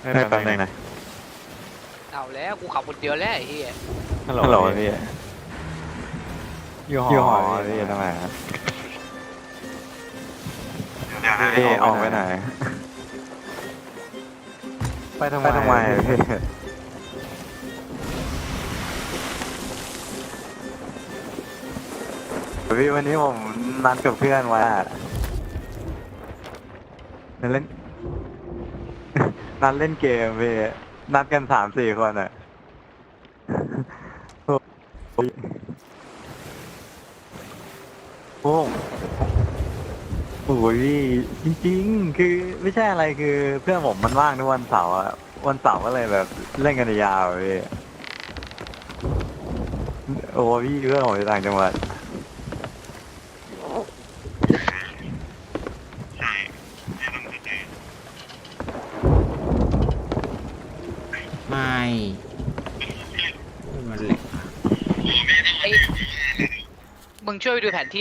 ให้แป๊บนึงนะเอาแล้วกูขับคนเดียวแล้วไอ้เหี้ยฮัลโหลพี่อยู่หออยู่หอพี่ทำไมครับพี่ออกไปไหน ไปทำไมไปทำไมพี่พี่วันนี้ผมนัดกับเพื่อนไว้อะนัดเล่น นัดเล่นเกมพี่นัดกันสามสี่คนอะโอ้โหจริง ๆ คือไม่ใช่อะไรคือเพื่อนผมมันว่างทุกวันเสาร์อะวันเสาร์ก็เลยแบบเล่นกันยาวพี่โอ้พี่เพื่อนผมอยู่ต่างจังหวัด มันแหลก ไอ้มึงช่วยไปดูแผนที่